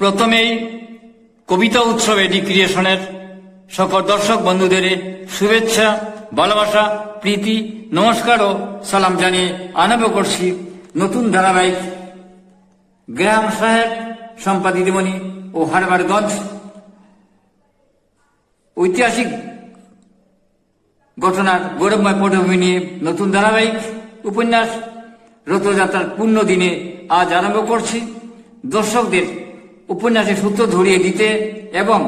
প্রথমেই কবিতা উৎসব এডি ক্রিয়েশনের সকল দর্শক বন্ধুদের শুভেচ্ছা, ভালোবাসা, প্রীতি, নমস্কার ও সালাম জানিয়ে আরম্ভ করছি নতুন ধারাবাহিক গ্রাম সাহেব সম্পাদিতমণি ও হারবারগঞ্জ ঐতিহাসিক ঘটনার গৌরবময় পটভূমি নিয়ে নতুন ধারাবাহিক উপন্যাস রথযাত্রার পূর্ণ দিনে আজ আরম্ভ করছি। দর্শকদের উপন্যাসের সূত্র ধরিয়ে দিতে এবং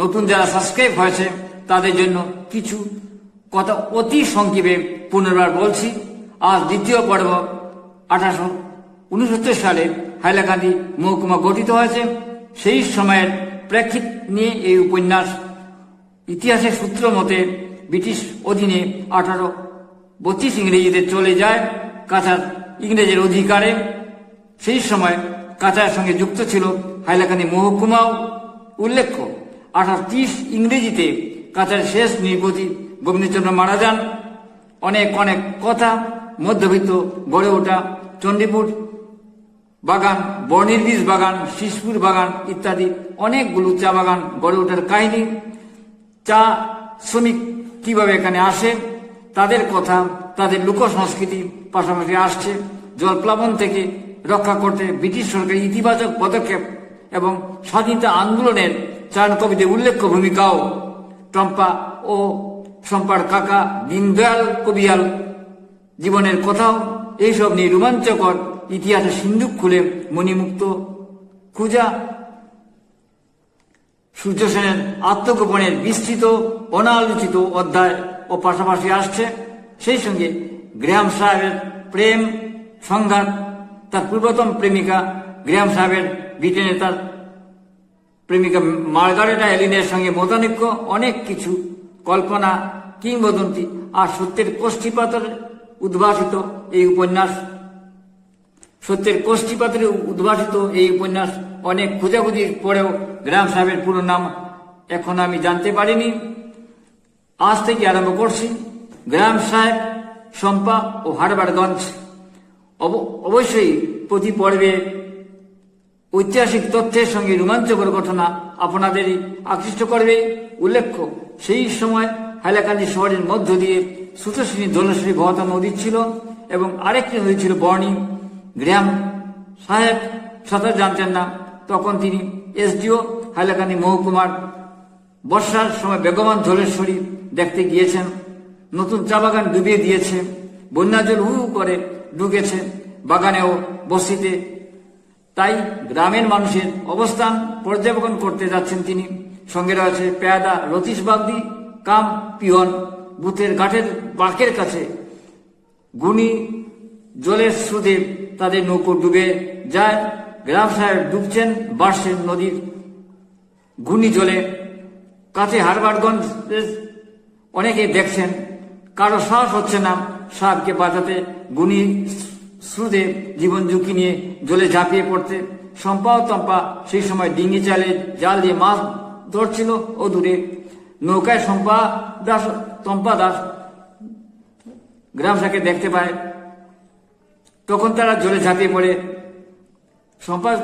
নতুন যারা সাবস্ক্রাইব হয়েছে, তাদের জন্য কিছু কথা অতি সংক্ষেপে পুনর্বার বলছি। আজ দ্বিতীয় পর্ব, আঠারোশো উনসত্তর সালে হাইলাকান্দি মহকুমা গঠিত হয়েছে। সেই সময়ের প্রেক্ষিত নিয়ে এই উপন্যাস ইতিহাসের সূত্র মতে ব্রিটিশ অধীনে আঠারো বত্রিশ ইংরেজিতে চলে যায় কাছাড় ইংরেজের অধিকারে। সেই সময় কাছাড়ের সঙ্গে যুক্ত ছিল হাইলাকান্দি মহকুমাও। উল্লেখ্য, আঠারো ত্রিশ ইংরেজিতে কাছাড়ের শেষ নৃপতি গোবিন্দচন্দ্র মারা যান অনেক অনেক কথা, মধ্যবিত্ত, গড়ে ওঠা চণ্ডীপুর বাগান বর্ণির বীজ বাগান, শিশপুর বাগান ইত্যাদি অনেকগুলো চা বাগান গড়ে ওঠার কাহিনী। চা শ্রমিক কীভাবে এখানে আসে? তাদের কথা, তাদের লোক সংস্কৃতি পাশাপাশি আসছে। জলপ্লাবন থেকে রক্ষা করতে ব্রিটিশ সরকারের ইতিবাচক পদক্ষেপ এবং স্বাধীনতা আন্দোলনের চায়ন কবিতে উল্লেখ্য ভূমিকাও। টম্পা ও সম্পার কাকা দীনদয়াল কবিয়াল জীবনের কথাও এইসব নিয়ে রোমাঞ্চকর ইতিহাসের সিন্ধুক খুলে মণিমুক্ত। খুঁজা সূর্য সেনের আত্মগোপনের বিস্তৃত, অনালোচিত অধ্যায় ও পাশাপাশি আসছে। সেই সঙ্গে গ্রাম সাহেবের প্রেম, সংঘাত তার পূর্বতম প্রেমিকা গ্রাম সাহেবের ব্রিটেনে তার প্রেমিকা মার্গারেটা এলিনের সঙ্গে মতানৈক্য, অনেক কিছু, কল্পনা, কিংবদন্তি আর সত্যের কোষ্ঠীপাতর উদ্ভাসিত এই উপন্যাস। সত্যের কোষ্ঠীপাত্রে উদ্ভাসিত এই উপন্যাস অনেক খোঁজাখুঁজির পরেও গ্রাম সাহেবের পুরো নাম এখন আমি জানতে পারিনি। আজ থেকে আরম্ভ করছি গ্রাম সাহেব, শম্পা ও হারবারগঞ্জ। অবশ্যই প্রতি পর্বে ঐতিহাসিক তথ্যের সঙ্গে রোমাঞ্চকর ঘটনা আপনাদেরই আকৃষ্ট করবে। উল্লেখ্য, সেই সময় হাইলাকান্দি শহরের মধ্য দিয়ে সুতশ্রী জলশ্রী ভগতা নদী ছিল এবং আরেকটি নদী ছিল বর্ণি গ্রাম সাহেব সাঁতার জানতেন না, তখন তিনি এসডিও হাইলাকান্দি মহকুমার বর্ষার সময় বেগমান ধলেশ্বরী দেখতে গিয়েছেন। নতুন চা বাগান ডুবিয়ে দিয়েছে। বন্যা জল হু করে ঢুকেছে, বাগানেও বসিতে তাই গ্রামের মানুষের অবস্থান পর্যবেক্ষণ করতে যাচ্ছেন তিনি। সঙ্গে রয়েছে পেয়াদা রতীশ বাগদি, কাম পিয়ন বুথের ঘাটের বাঁকের কাছে। গুণী জলের স্রোতে তাদের নৌকো ডুবে যায়। গ্রাম সাহেব ডুবছেন বার্ষের নদীর ঘূর্ণি জলে। কাছে হারবারগঞ্জ অনেকে দেখছেন, কারও সাহস হচ্ছে না। সাহেবকে বাঁচাতে গুণী স্রোতে জীবন ঝুঁকি নিয়ে জলে ঝাঁপিয়ে পড়তে। সম্পা ও তম্পা সেই সময় ডিঙ্গি চালে জাল দিয়ে মাছ ধরছিল ও দূরে। নৌকায় সম্পা দাস, তম্পা দাস গ্রামসাকে দেখতে পায়। তখন তারা জলে ঝাঁপিয়ে পড়ে। সম্পা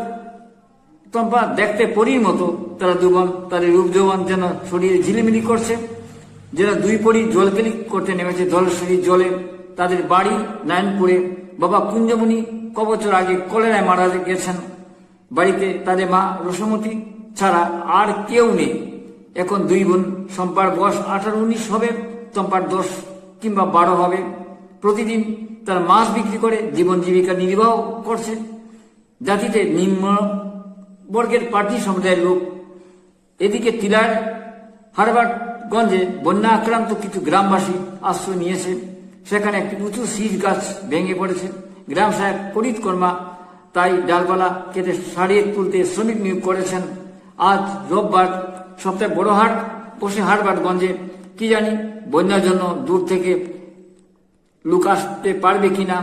তম্পা দেখতে পরীর মতো। তারা দুবন তাদের রূপ যৌবন যেন শরীরে ঝিলিমিলি করছে। যেন দুই পরি জলকেলি করতে নেমেছে। জলশ্বরী জলে তাদের বাড়ি নারায়ণপুরে বাবা কুঞ্জমণি কবছর আগে কলেরায় মারা গেছেন। বাড়িতে তাদের মা রসমতী ছাড়া আর কেউ নেই। এখন দুই বোন সম্পার বয়স আঠারো উনিশ হবে তম্পার দশ কিংবা বারো হবে। প্রতিদিন তার মাছ বিক্রি করে জীবন জীবিকা নির্বাহ করছে। জাতিতে নিম্ন বর্গের পার্টি সম্প্রদায়ের লোক। এদিকে টিলার, হারবারগঞ্জে বন্যা আক্রান্ত কিছু গ্রামবাসী আশ্রয় নিয়েছে। সেখানে একটি উঁচু শীষ গাছ ভেঙে পড়েছে। গ্রাম সাহেব পরিত কর্মা তাই ডালপালা কেটে সারিয়ে তুলতে শ্রমিক নিয়োগ করেছেন। আজ রোববার সপ্তাহে বড় হাট, বসে হাটবাটগঞ্জে। কি জানি বন্যার জন্য দূর থেকে লুক আসতে পারবে কিনা।